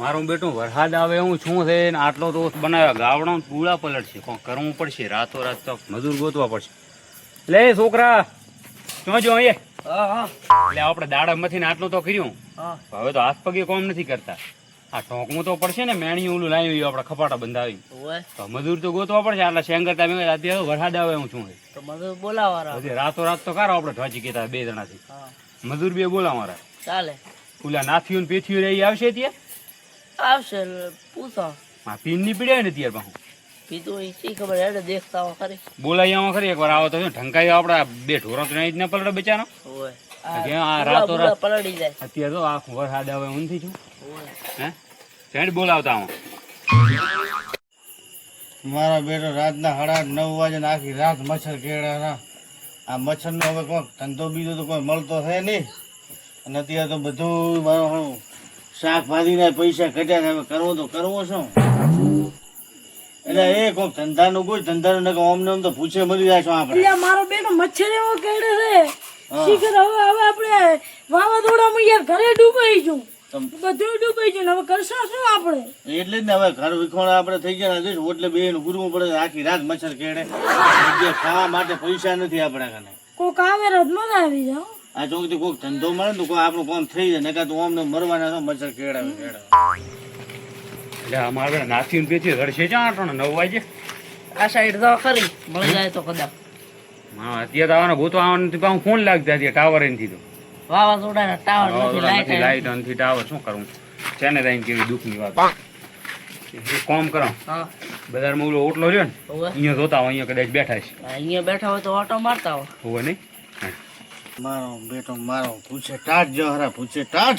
મારું બેટું વરસાદ આવે હું શું છે ને આટલો તો બનાવ્યો. ગાવડો ને પૂળા પલટ છે. કોણ કરવું પડશે? રાતો રાત તો મજૂર ગોતવા પડશે. લે છોકરા જોજો અહીંયા. એટલે આપણે દાડામાંથી ને આટલું તો કર્યું. હવે તો હાથ પગે કોમ નથી કરતા. આ ટોકવું તો પડશે ને મેણી ઓલું લાવી આપણે ખપાટા બંધાવી. તો મજૂર તો ગોતવા પડશે. આટલા શેંગર તમે અત્યારે વરસાદ આવે હું શું છે. તો મને બોલાવારા રાતો રાત તો કારો આપણે ઢોચી કહેતા બે જણાથી. મજૂર બે બોલાવા મારા ચાલે. ઓલા નાથિયું પેથિયું રહી આવશે ત્યાં? આવશે પૂછો. આ પીનની પીડ્યા ને ત્યાર પાછું કીધું એ શી ખબર હેડે દેખતા હો ખરી. બોલાઈ આવો ખરી એકવાર આવો તો ઢંકાઈ આપડા બે ઢોરો તો નહીં જ ન પલડે બચારો. ઓય આ રાતો રાતો પલડી જાય. અત્યારે તો આખું વરસાદ આવે ઊંધી છું હે? સેન્ટ બોલાવતા હું મારા બેટો રાતના સાડા નવ વાગે આખી રાત મચ્છર કેળા આ મચ્છરનો હવે કોઈ ધંધો બીજો તો કોઈ મળતો છે નહીં. અને અત્યારે તો બધું મારો હું શાકભાજીના પૈસા ઘટ્યા છે હવે કરવો તો કરવો શું? એટલે એ કોઈ ધંધાનું કોઈ ધંધાનું નકર ઓમ ને ઓમ તો પૂછે મરી જાય છો આપણે? મારો બેટો મચ્છર એવો કેડે છે. શીખર હવે હવે આપણે વાવાઝોડામાં યાર ઘરે ડૂબાઈ તમ- બધું ડૂબાઈ ને હવે કરશો શું આપણે? એટલે જ ને હવે ઘર વિખોણ આપણે થઈ ગયા ને એટલે બે ગુરવું પડે આખી રાત મચ્છર કેડે ખાવા માટે પૈસા નથી આપણા કને કોક આવે રથમાં આવી જાઓ. આ ચોકથી કોઈક ધંધો મળે ને કોઈ આપણું કામ થઈ જાય. નકા તો ઓમ ને મરવાના તો મચ્છર કેળાવે કેળાવે એટલે અમારે નાથી ને પેથી ઘડશે ચા આટો નવ વાગે? આ સાઈડ તો ખરી. મળી જાય તો કદાચ. હા અત્યારે આવવાનો ભૂતો આવવાનું પાછું ફોન લાગતા હતી ટાવર એનથી તો. વાવાઝોડાના ટાવર નથી લાઈટ નથી ટાવર શું કરવું છે ને કેવી દુઃખની વાત? કોમ કામ કરો. બજારમાં ઓલો ઓટલો રહ્યો ને અહીંયા જોતા હોય અહીંયા કદાચ બેઠા છે અહીંયા બેઠા હોય તો ઓટો મારતા હોય. હોવે નહીં? મારો બેટો મારો પૂછે ટાટ જો પૂછે ટાટ.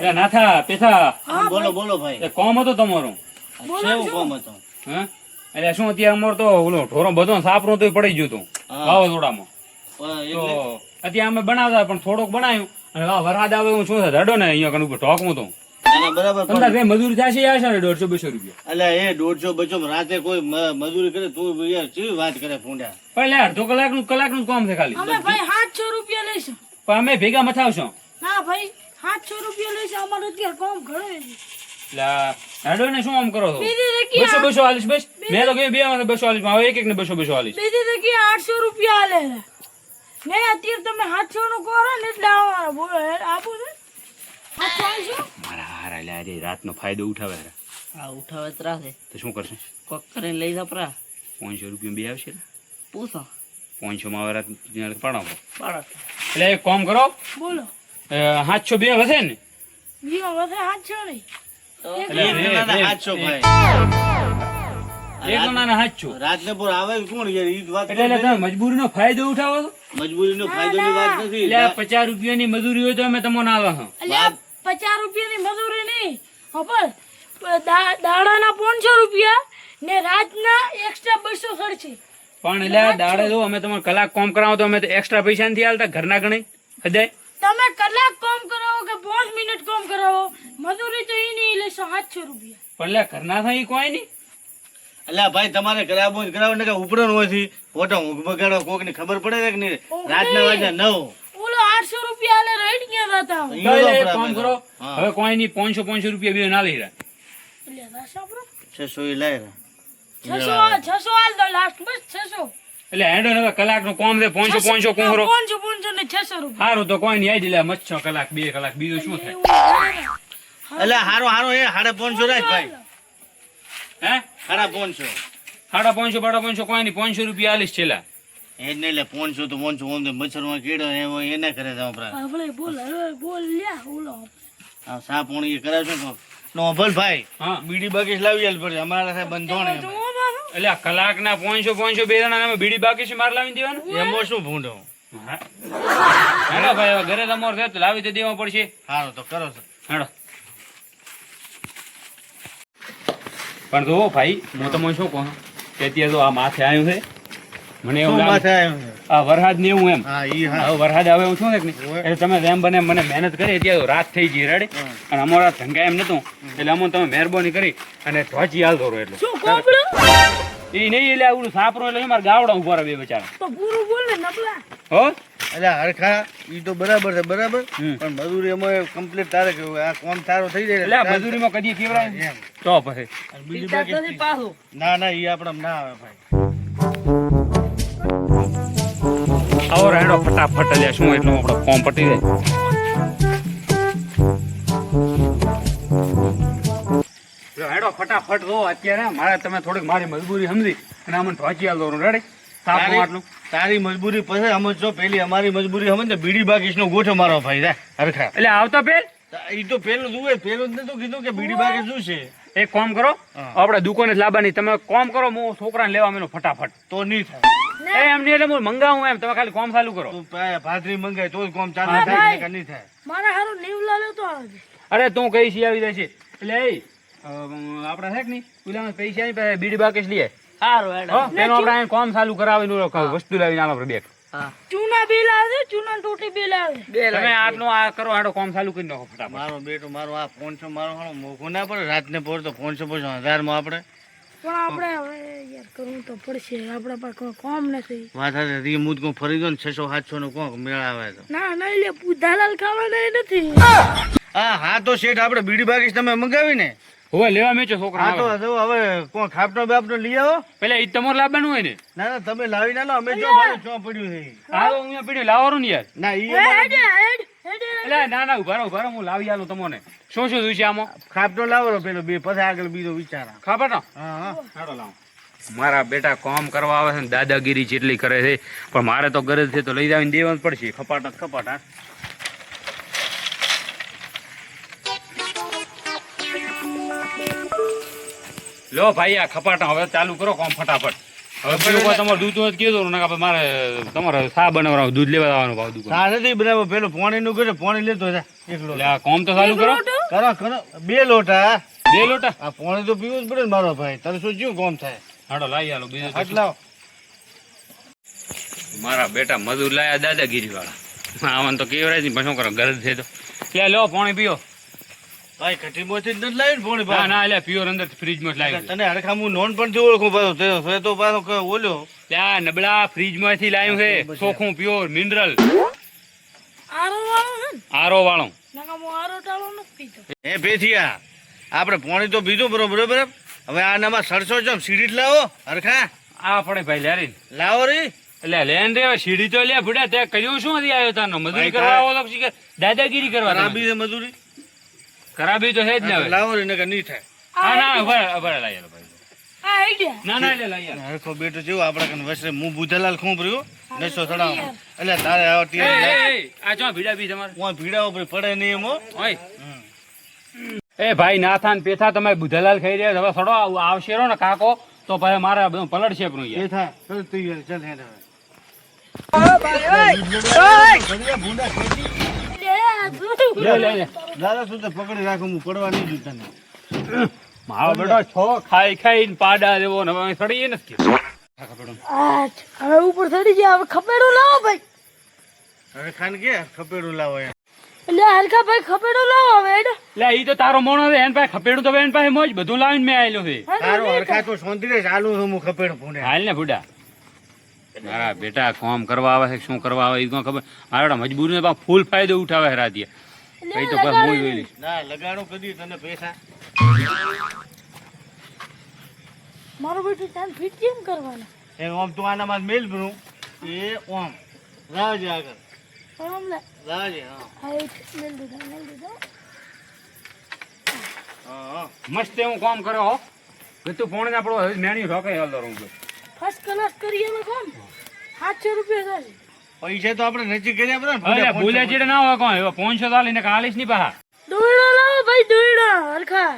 એ નાથા પેથા. બોલો બોલો ભાઈ. એ કોમ હતો તમારું? કેવું કોમ હતો? હે? એટલે શું અત્યારે અમારે તો ઓલો ઢોરો બધો સાપરો તો પડી ગયું હતું. વાવાઝોડામાં. તો અત્યારે અમે બનાવતા પણ થોડોક બનાવ્યું. અને વરાદ વરસાદ આવે હું શું છે? રડો ને અહીંયા કણ ઉપર ઢોકવું તો. એને બરાબર પણ- કઈ મજૂરી થશે આવશે ને દોઢસો બસો રૂપિયા. એટલે એ દોઢસો રાતે કોઈ મજૂરી કરે તો યાર કેવી વાત કરે ફૂંડા? પણ લે અડધો કલાકનું કલાકનું કામ છે ખાલી. અમે ભાઈ સાતસો રૂપિયા લઈશું. પણ અમે ભેગા મથાવશો ના ભાઈ સાતસો રૂપિયા લઈશું અમારું અત્યારે કોમ ઘણો ને શું આમ કરો છો? બસો બસો હાલીસ બસ? મેં તો કહ્યું બે વાર બસો હવે એક એક ને બસો બસો હાલીસ બીજી જગ્યાએ આઠસો રૂપિયા આલે. ને અત્યારે તમે સાતસો નું કરો ને એટલે આજે રાતનો ફાયદો ઉઠાવે હારા. આ ઉઠાવે ત્રાસે તો શું કરશે? કોક કરીને લઈ જપરા પાંચસો રૂપિયા બે આવશે ને? પૂછો. પાંચસો માં રાત પડાવો બાળક એટલે એક કામ કરો. બોલો. સાતસો બે વધે ને? બીજો વધે સાતસો નહીં. મજબૂરી બે- બે- મજબૂરીનો ફાયદો ઉઠાવો મજબૂરી નો ફાયદો વાત રૂપિયા ની મજૂરી હોય તો અમે તમને આવે હા. પચાસ રૂપિયાની મજૂરી નહીં ખબર દાડાના પાંચસો રૂપિયા ને રાતના એક્સ્ટ્રા બસો ખર્ચે. પણ એટલે દાડે જો અમે તમારે કલાક કોમ કરાવો તો અમે તો એક્સ્ટ્રા પૈસા નથી આલતા ઘરના ગણે? હદાય? તમે કલાક કોમ કરાવો કે પાંચ મિનિટ કોમ કરાવો? મજૂરી તો એ નહીં લેશો સાતસો રૂપિયા. પણ એટલે ઘરના થાય કોઈ નહીં. એટલે ભાઈ તમારે કરાવો કરાવો ને કે ઉપડન હોયથી ફોટો ઊંઘ બગાડો કોકની ખબર પડે કે નહીં? રાતના વાગ્યા નવ. આઠસો રૂપિયા આલે કામ કરો. હવે કોઈ ની પાંચસો પાંચસો રૂપિયા બે ના લઈ રહ્યા. છસો એ લઈ રા. છસો છસો હાલ દો લાસ્ટ બસ છસો. એટલે હેડો ને હવે કલાકનું કામ છે પાંચસો પાંચસો કુંહરો પાંચસો પાંચસો ને છસો રૂપિયા. સારું તો કોઈ નહીં આવી લે મચ્છો કલાક બે કલાક બીજું શું થાય? એટલે હારો હારો એ સાડા પાંચસો રાખ ભાઈ. હે? સાડા પાંચસો. સાડા પાંચસો બાડા પાંચસો કોઈ નહીં પાંચસો રૂપિયા આલીશ છેલ્લા. એ જ નહીં એટલે પાંચસો તો પાંચસો ઓમ તો મચ્છરમાં કીડો ને એવો એને કરે છે આપણા. આપણે બોલ બોલ લ્યા ઓલો આ સા પોણી એ કરાવે છે નો ભલ ભાઈ હા. બીડી બાકી લાવી આલ પડે. અમારા સાથે બંધો ને તો બાબા, એટલે કલાક કલાકના પાંચસો પાંચસો બે જણા અમે બીડી બાકી છે માર લાવી દેવાનું? એમાં શું ભૂંડો? હા. હેડો ભાઈ ઘરે તમારે છે તો લાવી તો દેવા પડશે. સારું તો કરો સર હેડો. પણ જો ભાઈ હું તમને શું કહું? કે અત્યારે તો આ માથે આવ્યું છે. મને એવું લાગે આ વરસાદ ને એવું એમ. હા ઈ હા. વરસાદ આવે એવું શું છે? હોય. એટલે તમે જેમ બને મને મહેનત કરી ત્યાં રાત થઈ ગઈ રેડી અને અમારા ધંધા એમ નતું એટલે અમો તમે મહેરબાની કરી અને ધોચી હાલ ધોરો એટલે. એ નહીં એટલે આવડું સાપરો એટલે મારા ગાવડા ઊભા રહે બે બચારા. તો પૂરું બોલ ને નબળા. હો? એટલે હરખા ઈ તો બરાબર છે બરાબર? હમ. પણ મજૂરી એમાં કમ્પ્લીટ તારે કેવું આ કોમ તારો થઈ જાય એટલે મજૂરીમાં કદી કેવરાય. તો પાછું. ના ના ઈ આપણે ના આવે ભાઈ. આવો રેડો ફટાફટ લે શું એટલું આપણો ફોર્મ પટી જાય? હેડો ફટાફટ દો અત્યારે મારે તમે થોડીક મારી મજબૂરી સમજી અને અમને ઢોચી આલો રેડી તારી- તારી મજબૂરી પછી સમજજો પેલી અમારી મજબૂરી સમજ ને બીડી બાકીનો ગોઠો મારો ભાઈ જા હરખા. એટલે આવતા પેલ? ઈ તો પેલું જુએ પેલું જ નતું કીધું કે બીડી બાકી શું છે? એક કામ કરો. આપણે દુકાને જ લાવવાની તમે કામ કરો હું છોકરાને લેવા મેલો ફટાફટ. તો નહીં થાય. એ એમ નહીં એટલે હું મંગાવું એમ. તમે ખાલી કોમ ચાલુ કરો. તું ભાદરી મંગાય તો જ કોમ ચાલુ થાય કે નહીં થાય? મારે હારું લીવ લેતો તો અરે તું કઈ સી આવી જાય છે? એટલે આપણે છે કે નહીં? પેલા પૈસા ની પાસે બીડી બાકી લઈએ સારું એનો આપણે કામ ચાલુ કરાવીને વસ્તુ લાવીને આલો બેગ. ચૂના બિલ આવે ચૂના ટૂટી બિલ આવે. તમે આટલું આ કરો હાડો કામ ચાલુ કરી નાખો ફટાફટ. મારો બેટો મારો આ ફોન છે મારો મોઘો ના પડે રાતને પોર તો પાંચસો હજાર હજારમાં આપણે પણ આપણે હવે યાર કરવું તો પડશે. આપણા પાસે કોમ નથી. વાત સાથે રી મુદ કો ફરી ગયો ને છસો સાતસો નો કોક મેળાવે તો. ના ના એટલે પૂધાલાલ ખાવાના નથી. હા હા તો શેઠ આપણે બીડી ભાગી તમે મંગાવી ને. હવે લેવા મેચો છોકરા હા તો હવે કોણ ખાપટો બાપટો લઈ આવો? પેલા ઈ તમારે લાવવાનું હોય ને? ના ના તમે લાવી ના લો અમે જો ભાઈ ચો પડ્યું છે. હા અહીંયા પડ્યું લાવવાનું ને યાર. ના ઈ હે, અમારે હેડે હેડ હેડે એટલે ના ના ઊભા રહો ઊભા રહો હું લાવી આલું તમને. શું શું જોઈશે આમાં? ખાપટો લાવો પેલો બે પછી આગળ બીજો વિચાર આવે. હા હા. હાડો લાવો. મારા બેટા કામ કરવા આવે છે ને દાદાગીરી જેટલી કરે છે. પણ મારે તો ગરજ છે તો લઈ જાવીને દેવાનું પડશે. ખપાટા ખપાટ લો ભાઈ આ ખપાટા હવે ચાલુ કરો કામ ફટાફટ. હવે તમારે દૂધ હોય તો કીધું ને કે મારે તમારે સા બનાવવાનું દૂધ લેવા આવવાનું ભાવ દુકાન. સા નથી બરાબર પેલો પાણી નું પોણી લેતો જા એકલો આ કામ તો ચાલુ કરો. કરો કરો. બે લોટા બે લોટા? આ પોણી તો પીવું જ પડે ને મારો ભાઈ. તારે શું શું કોમ થાય? હાડો લાવી આલો બીજું લાવ. આટલા મારા બેટા મજૂર લાયા દાદાગીરી વાળા આમાં તો કેવરાય નહીં પણ શું કરો ગરજ છે તો. લે લો પાણી પીઓ. ભાઈ કઠીમાંથી જ નથી લાવી ને પોણી ના ભાઈ ના એટલે પ્યોર અંદર ફ્રીજમાં જ લાવ્યું. તને હરખા હું નોન પણ થી ઓળખું પાછો તે તો પાછો ઓલ્યો ત્યાં આ નબળા ફ્રીજમાંથી લાવ્યું છે. ચોખ્ખું પ્યોર મિનરલ આરો વાળો આરો વાળો. આરો ટાળો નથી એ ભેથિયા આપણે પોણી તો પીધું બરોબર બરોબર. હવે આનામાં સરસો જમ સીડી જ લાવો હરખા. આ પડે ભાઈ લેરી લાવો રી. એટલે લેન રે સીડી તો લે ભૂડા તે કર્યું શું હતી આવ્યો તાનો મજૂરી કરવા આવો દાદાગીરી કરવા રાબી છે મજૂરી. ખરાબી તો છે જ ને હવે લાવો ને કે નહીં થાય હા ના ઊભા ઊભા લઈ આલો ભાઈ આ આઈડિયા ના ના એટલે લાવી આલો. હરખો બેટો જેવો આપણે કને વસરે હું બુધાલાલ ખૂબ રહ્યું નશો ચડાવો એટલે તારે આ ભીડા બી તમારે હું ભીડા ઉપર પડે નહીં એમ હો. ઓય એ ભાઈ નાથાન પેથા તમે બુધાલાલ ખાઈ રહ્યા હવે થોડો આવ- આવશે રો ને કાકો તો ભાઈ મારે છે પણ એ યાર થાય ચાલ તું યાર ચાલ હેડ હવે લે, લે લે. લે દાદા શું પકડી રાખો હું પડવા નહીં દઉં તને. મારો બેટો છો ખાઈ ખાઈને પાડા ને હવે સડી નથી આ હવે ઉપર ગયા હવે ખપેડું લાવો ભાઈ. હવે ખાન કે ખપેડું લાવો એમ. એટલે હલકા ભાઈ ખપેડું લાવો હવે હેડો. ઈ તો તારો મોણો છે એન પાસે ખપેડું તો એન પાસે મોજ બધું લાવીને મેં આવેલું છે. તારો હરખા તો સોંધી રહે ચાલુ છું હું ખપેડું ફૂંડે હાલ ને ફૂટા મારા બેટા કામ કરવા આવે છે શું કરવા આવે એ તો ખબર. મારા મજબૂરી ને ફૂલ ફાયદો ઉઠાવે હે રાતીએ કઈ તો બસ મોજ જોઈ ના લગાડો કદી તને પૈસા. મારો બેટો ત્યાં ફિટ કેમ કરવાનો. એ ઓમ તું આનામાં મેલ ભરું. એ ઓમ. રાજ આગળ. ઓમ લે. લાવજે હા. આ એક મેલ દીધા મેલ દીધા. હા હા. મસ્ત એવું કામ કર્યો હો. કે તું પોણે આપણો મેણી રોકાઈ હાલ છું. ફર્સ્ટ ક્લાસ કરીએ અમે કોણ? સાતસો રૂપિયા થશે પૈસા તો આપણે નજીક કર્યા બધા ને. ભૂલે ચીડે ના હોય કોણ પોનસો પાંચસો તો આલીને કાલીસની પાહા. દોડો લાવો ભાઈ દોડો હરખા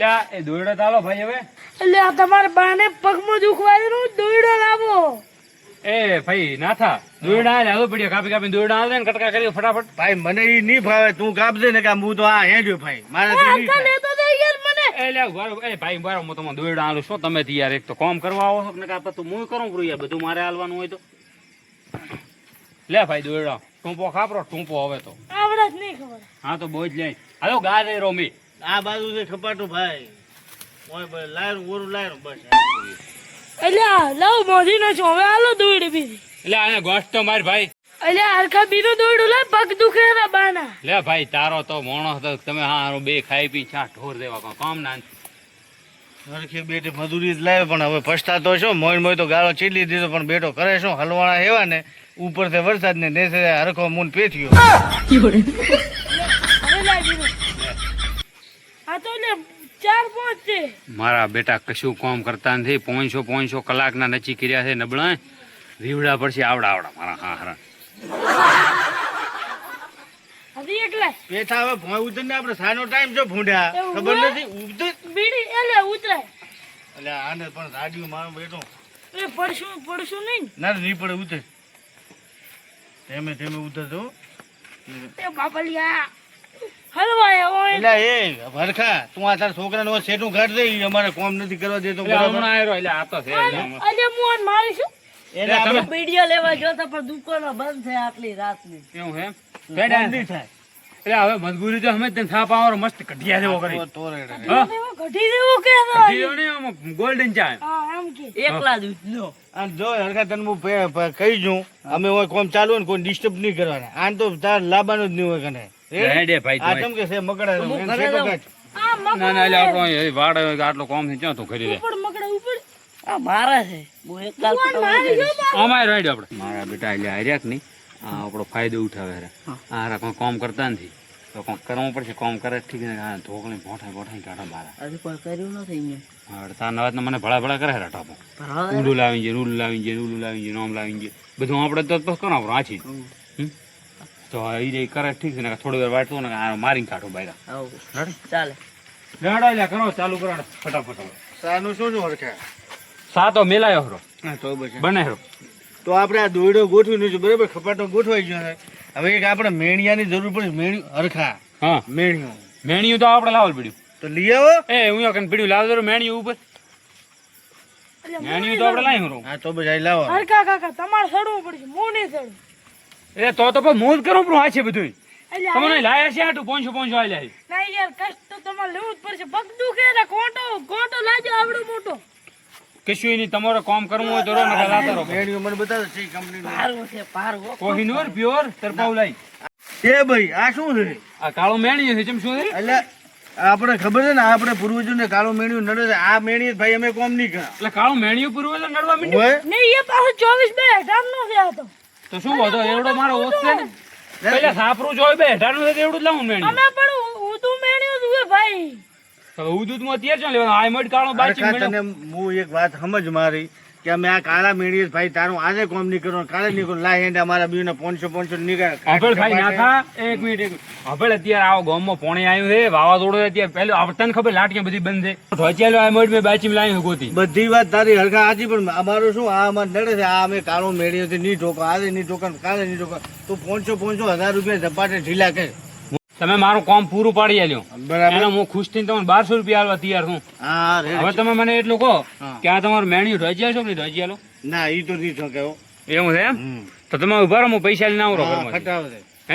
લ્યા આ એ દોડો તાલો ભાઈ હવે. એટલે આ તમારે બાને પગમાં લાવો એ ભાઈ નાથા દોરડા આલે હાલો પડ્યો કાપી કાપી દોરડા આલે ને કટકા કરી ફટાફટ. ભાઈ મને ઈ નહીં ભાવે તું કાપજે ને કે હું તો આ હેડ્યો ભાઈ. એ ભાઈ બારો હું તમને દોરડા આલું છો. તમે યાર એક તો કામ કરવા આવો છો ને કાપા તું હું કરું કરું યાર બધું મારે હાલવાનું હોય તો. લે ભાઈ દોરડા. ટૂંપો ખાપરો ટૂંપો હવે તો. આવડે જ નહીં ખબર. હા તો બહુ જ લે હાલો ગા દે રોમી. આ બાજુ છે ખપાટું ભાઈ. ઓય ભાઈ લાયરું ઓરું લાયરું બસ. એટલે આ લાવ મોધી નો છું હવે હાલો દોયડી બીજી. એટલે આને તો માર ભાઈ. અલ્યા હરખા બીરું દોડું લે પગ દુખે રે બાના. લે ભાઈ તારો તો મોણો તો તમે હા હારું બે ખાઈ પી ચા ઢોર દેવા કોઈ કામ ના સરખી બેટી મજૂરી જ લાવે પણ હવે પછતાતો છો મોય મોય તો ગાળો ચીલી દીધો પણ બેટો કરે શું? હલવાણા હેવા ને ઉપરથી વરસાદ ને નેસે હરખો મૂન પેથ્યો. આ તો ચાર પાંચ છે. મારા બેટા કશું કામ કરતા નથી. પોઈસો પોઈસો કલાકના નચી કર્યા છે નબળા રીવડા પડશે આવડા આવડા મારા હા હરા હજી એકલા. પેથા હવે ભોય ઉતર ને આપણે સાનો ટાઈમ છે ભૂંડ્યા. ખબર નથી ઉતર બીડી એટલે ઉતરાય એટલે આને પણ રાડ્યું મારો બેટો. એ પડશું પડશું નહીં. ના નહીં પડે ઉતર. ધીમે ધીમે ઉતરતો એ બાપલિયા. એટલે એ તું આ તારા ઈ અમારે કોમ નથી કરવા દેતો હમણાં આયરો, એટલે આ તો છે. એટલે હમણાં. આજે હું આને આપણે વીડિયો લેવા જોતા પણ દુકાનો બંધ છે આટલી રાતની. એવું છે એમ? થાય. એટલે હવે મજબૂરી તો અમે તને થાપ આવવાનો મસ્ત કઢિયા જેવો કરી. તો- દેવો દેવો કે આમ golden ચા. હા એમ કે. એકલા જ લો આમ જો હરખા તને હું પે- પે- કહી જઉં અમે કોમ ચાલુ ને કોઈ ડિસ્ટર્બ નહીં કરવાના. આમ તો તાર લાવવાનું જ નહીં હોય કને. હેડે ભાઈ આ તું કે છે? મકડા હું ઘરે જાઉં. કાઢ. આ ના ના આપણો એ વાડ આટલો કોમ છે ક્યાં તું કરી દે ઉપર મકડા ઉપર. આ મારા છે. હું એકલા હું આને મારીશું બા. અમાય રાઈડ આપણે. મારા બેટા એટલે હાર્યા નહીં. આ આપણો ફાયદો ઉઠાવે રે આ કોઈ કામ કરતા નથી. તો કોમ કરવું પડશે કોમ કરે ઠીક ને આ ધોકણી ભોઠાઈ ભોઠાઈ કાઢો બારા હજી કોઈ કર્યું નથી મેં હવે તાર નવાત મને ભળા ભળા કરે હેરા ટાપો ઊંડું લાવી જે રૂલ લાવી જે રૂલ લાવી જે નોમ લાવી જે. બધું આપણે તો કરો આપણું આછી? તો એ જે કરે ઠીક છે ને થોડી વાર વાટતો ને આ મારીને કાઢો બાયરા ચાલે. રેડો લે કરો ચાલુ કરો ફટાફટ. સાનું શું છે હરખા? સાતો મેલાયો હરો. તો બસ. બને હરો. તો આપણે આ દોયડો ગોઠવી છે બરાબર? ખપાટો ગોઠવાઈ ગયો છે. હવે એક આપણે મેણિયાની જરૂર પડે મેણિયું હરખા. હા. મેણિયું મેણિયું તો આપણે લાવલ પડ્યું. તો લઈ આવો. એ હું કન પીડ્યું લાવ દરો મેણિયું ઉપર. મેણિયું તો આપણે લાવી હરો. હા તો બસ લાવો. હરખા કાકા તમારે સડવું પડશે હું નહીં સડું. એ તો તો પણ મોજ કરો પણ આ છે બધું તમને લાયા છે આટું પોંચો પોંચો આ લાય ના યાર કષ્ટ તો તમારે લેવું જ પડશે. પગ દુખે ને કોટો કોટો લાજો આવડો મોટો. કશું નહીં તમારે કામ કરવું હોય તો રો નકર લાતા રહો. મેણિયું મને બતાવો છે કંપની પારવો છે પારવો કોહિનૂર પ્યોર તરપાવ લાઈ. એ ભાઈ આ શું છે? આ કાળો મેણિયો છે ચમ શું છે? એટલે આપણે ખબર છે ને આપણે પૂર્વજોને કાળું મેણિયું નડે છે. આ મેણિયું ભાઈ અમે કોમ નહીં કરા. એટલે કાળું મેણિયું પૂર્વજો એટલે નડવા માંડ્યું? નહીં એ પાછો ચોવીસ બે ગામ નો ગયા તો. તો શું વાંધો? એવડો મારો ઓછે છે ને. પેલા સાપરું જોઈ બે હેઠાનું છે એવડું જ લાવું મેણિયું અમે પણ ઉદું મેળ્યું જ ભાઈ. હવે ઉદૂતમાં અત્યારે ચાલ લેવાનું? આ મડ કાળો બાચી તને હું એક વાત સમજ મારી. કે અમે આ કાળા મેળીએ ભાઈ તારું આજે કોમ નીકળો કાલે નીકળો લાય એને અમારા ને પોનસો પોનસો નીકળે હભેળ ભાઈ એક મિનિટ એક મિનિટ. હભેળ અત્યારે આવો ગામમાં પોણી આવ્યું છે વાવાઝોડું અત્યારે. પેલું આવતાને તને ખબર લાટકી બધી બંધ છે. ઢોચેલો આ મડ મેં બાચી લાવી ગોતી. બધી વાત તારી હરખા આજી પણ અમારું શું આ અમારે નડે છે આ અમે કાળો મેળીએ નહીં ઠોકો આજે નહીં ઠોકો કાલે નહીં ઠોકો તું પોનસો પોનસો હજાર રૂપિયા ઝપાટે ઢીલા કર. તમે મારું કામ પૂરું પાડી આલ્યો. બરાબર. હું ખુશ થઈને તમને બારસો રૂપિયા આલવા તૈયાર છું. હવે તમે મને એટલું કહો કે આ તમારું મેણ્યું ઢોચી છો કે ઢોચી આલો? ના એ તો નહીં કેવો એવું છે એમ? તો તમે ઊભા રહો હું પૈસા લઈને આવું રહો.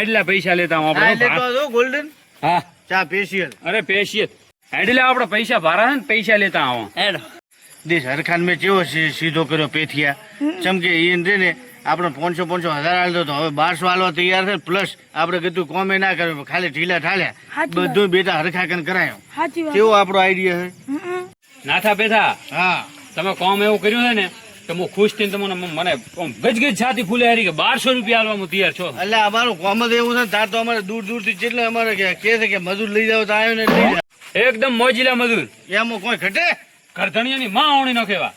એટલા પૈસા લેતા હું આપણે ગોલ્ડન. હા. ચા પેશિયલ અરે પેશિયલ એટલે આપણે પૈસા ભારા છે ને પૈસા લેતા આવો. હેડો. દેશ હરખાન મેં કેવો સીધો કર્યો પેથિયા. ચમકે એ ને આપણે પાંચસો પાંચસો હજાર આલતો તો હવે બારસો આલવા તૈયાર છે પ્લસ આપણે કીધું કોમે ના કર્યું ખાલી ઢીલા ઠાલ્યા બધું બેટા હરખા કન કરાયો કેવો આપણો આઈડિયા છે? નાથા બેઠા હા. તમે કોમ એવું કર્યું છે ને તો હું ખુશ થઈને તમને મને ગજગજ છાતી ફૂલે હારી કે બારસો રૂપિયા આલવા હું તૈયાર છો. એટલે અમારું કોમ જ એવું છે ને તાર તો અમારે દૂર દૂરથી જેટલે અમારે કે કે છે કે મજૂર લઈ જાવ તો આવ્યો ને લઈ જાવ એકદમ મોજીલા મજૂર. એમાં કોઈ ઘટે? કરધણીયાની માં ઓણી નો કેવા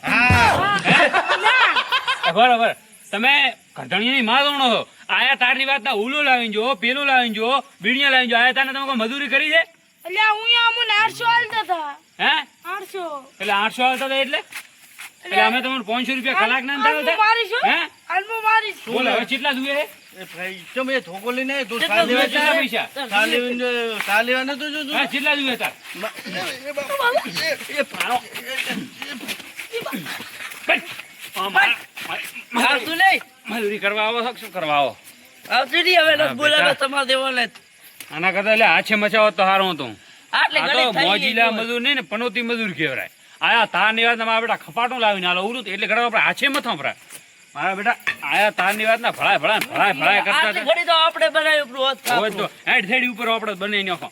બરાબર તમે ઘટણીની માં દોણો છો? આયા તારની વાત ના ઉલો લાવીને જો પેલું લાવીને જો બીડિયા લાવીને જો આયા તારને તમે કોઈ મજૂરી કરી છે? એટલે હું અમને આઠસો આલતા હતા. હે? આઠસો. એટલે આઠસો આવતા હતા એટલે? એટલે અમે તમને પાંચસો રૂપિયા કલાક ના હાલ હું મારીશું હે. હાલ મારીશ. બોલ હવે કેટલા જોઈએ? છે એ ભાઈ તમે થોકો લઈને તો. સાલ લેવા કેટલા પૈસા સાલ લેવા સાલ લેવા તો જો હા કેટલા જોઈએ તાર? એ બાપા, એ- એ ભાણો. આવતું નહીં મજૂરી કરવા આવો છો કે શું કરવા આવો? આવતું નહીં હવે નથી બોલાવે તમારે દેવાને. આના કરતા એટલે હાથે મચાવો તો હારો હતું. આ તો મોજીલા મજૂર નહીં ને પનોતી મજૂર કહેવાય. આયા તારની વાતમાં બેટા ખપાટું લાવીને આલો ઉરું એટલે ઘણા આપણે હાથે મથા પરા મારા બેટા આયા તારની વાત ના ભળાય ભળાય ભળાય ભળાય કરતા ઘડી તો આપણે બનાવ્યું હોત. તો હેડ થેડી ઉપર આપણે બનાવી નાખો.